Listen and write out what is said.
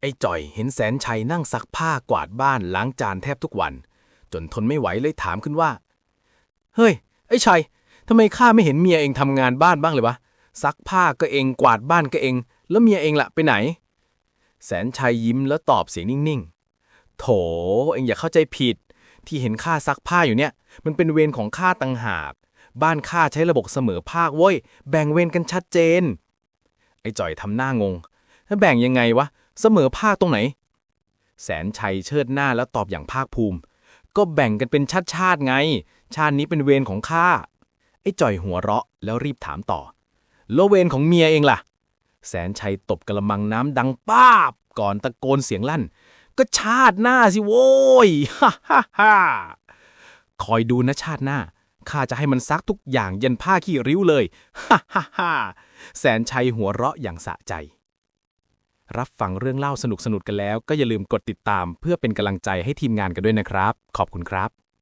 ไอ้จ่อยเห็นแสนชัยนั่งซักผ้ากวาดบ้านล้างจานแทบทุกวัน จนทนไม่ไหวเลยถามขึ้นว่า เฮ้ย ไอ้ชัยทำไมข้าไม่เห็นเมียเองทำงานบ้านบ้างเลยวะซักผ้าก็เองกวาดบ้านก็เอง แล้วเมียเองล่ะไปไหน แสนชัยยิ้มแล้วตอบเสียงนิ่งๆ โถเองอย่าเข้าใจผิด ที่เห็นข้าซักผ้าอยู่เนี่ย มันเป็นเวรของข้าต่างหาก บ้านข้าใช้ระบบเสมอภาคเว้ยแบ่งเวรกันชัดเจน ไอ้จ่อยทำหน้างงแล้วแบ่งยังไงวะ เสมอภาคตรงไหน แสนชัยเชิดหน้าแล้วตอบอย่างภาคภูมิ ก็แบ่งกันเป็นชาติชาติไง ชาตินี้เป็นเวรของข้า ไอ้จ่อยหัวเราะแล้วรีบถามต่อแล้วเวรของเมียเองล่ะ แสนชัยตบกระมังน้ำดังป้าบ ก่อนตะโกนเสียงลั่น ก็ชาติหน้าสิโว้ย ฮ่าฮ่าฮ่าคอยดูนะชาติหน้าข้าจะให้มันซักทุกอย่างเย็นผ้าขี้ริ้วเลย ฮ่าฮ่าฮ่าแสนชัยหัวเราะอย่างสะใจ รับฟังเรื่องเล่าสนุกๆกันแล้ว ก็อย่าลืมกดติดตาม เพื่อเป็นกำลังใจให้ทีมงานกันด้วยนะครับ ขอบคุณครับ